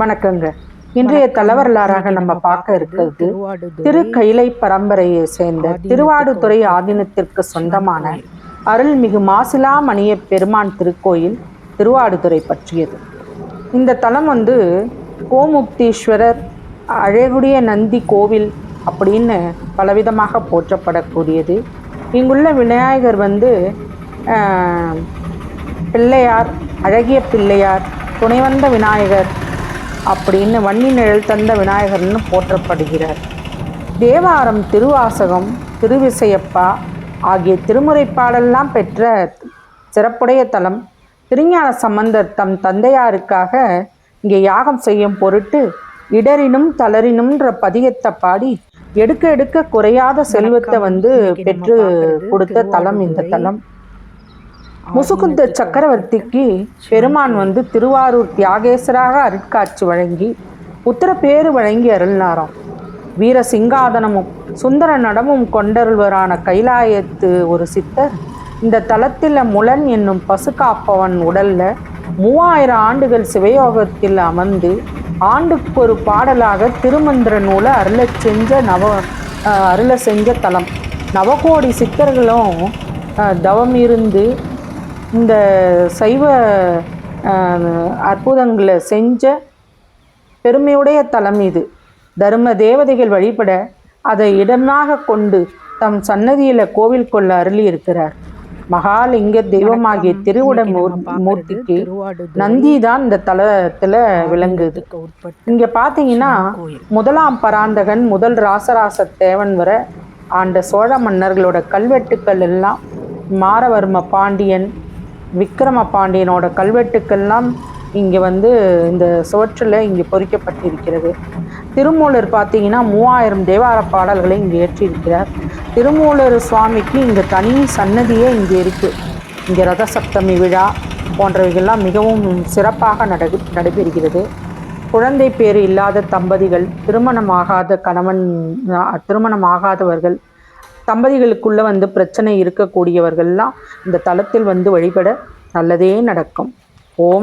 வணக்கங்க. இன்றைய தலைவரலாறாக நம்ம பார்க்க இருக்கிறது திரு கைலை பரம்பரையை சேர்ந்த திருவாடுதுறை ஆதீனத்திற்கு சொந்தமான அருள்மிகு மாசிலாமணிய பெருமான் திருக்கோயில் திருவாடுதுறை பற்றியது. இந்த தலம் வந்து கோமுக்தீஸ்வரர் அழகுடைய நந்தி கோவில் அப்படின்னு பலவிதமாக போற்றப்படக்கூடியது. இங்குள்ள விநாயகர் வந்து பிள்ளையார் அழகிய பிள்ளையார் துணைவந்த விநாயகர் அப்படின்னு வன்னி நிழல் தந்த விநாயகர்னு போற்றப்படுகிறார். தேவாரம் திருவாசகம் திருவிசையப்பா ஆகிய திருமுறைப்பாடெல்லாம் பெற்ற சிறப்புடைய தலம். திருஞான சம்பந்தர் தம் தந்தையாருக்காக இங்கே யாகம் செய்யும் பொருட்டு இடரினும் தளரினும்ன்ற பதிகத்தை பாடி எடுக்க எடுக்க குறையாத செல்வத்தை வந்து பெற்று கொடுத்த தலம் இந்த தலம். முசுகுந்த சக்கரவர்த்திக்கு பெருமான் வந்து திருவாரூர் தியாகேசராக அருட்காட்சி வழங்கி உத்தரப்பேறு வழங்கி அருள்னாராம். வீர சிங்காதனமும் சுந்தர நடமும் கொண்டருள்வரான கைலாயத்து ஒரு சித்தர் இந்த தலத்தில் முலன் என்னும் பசுக்காப்பவன் உடல்ல மூவாயிரம் ஆண்டுகள் சிவயோகத்தில் அமர்ந்து ஆண்டுக்கு ஒரு பாடலாக திருமந்திர நூலை அருள செஞ்ச நவ அருள செஞ்ச தலம். நவகோடி சித்தர்களும் தவம் இருந்து இந்த சைவ அற்புதங்களை செஞ்ச பெருமையுடைய தலம் இது. தர்ம தேவதைகள் வழிபட அதை இடமாக கொண்டு தம் சன்னதியில கோவில் கொள்ள அருளி இருக்கிறார் மகாலிங்க தெய்வமாகிய திருவுட மூர்த்திக்கு நந்தி தான் இந்த தலத்துல விளங்குது. இங்க பாத்தீங்கன்னா முதலாம் பராந்தகன் முதல் ராசராச தேவன் வர ஆண்ட சோழ மன்னர்களோட கல்வெட்டுக்கள் எல்லாம் மாரவர்ம பாண்டியன் விக்ரம பாண்டியனோட கல்வெட்டுக்கள்லாம் இங்கே வந்து இந்த சுவற்றில் இங்கே பொறிக்கப்பட்டிருக்கிறது. திருமூலர் பார்த்தீங்கன்னா மூவாயிரம் தேவார பாடல்களை இங்கே ஏற்றியிருக்கிறார். திருமூலர் சுவாமிக்கு இங்கே தனி சன்னதியே இங்கே இருக்குது இங்கே ரத சப்தமி விழா போன்றவைகள்லாம் மிகவும் சிறப்பாக நட நடைபெறுகிறது. குழந்தை பேறு இல்லாத தம்பதிகள் திருமணமாகாத கணவன் திருமணமாகாதவர்கள் தம்பதிகளுக்குள்ள வந்து பிரச்சனை இருக்கக்கூடியவர்கள்லாம் இந்த தளத்தில் வந்து வழிபட நல்லதே நடக்கும். ஓம்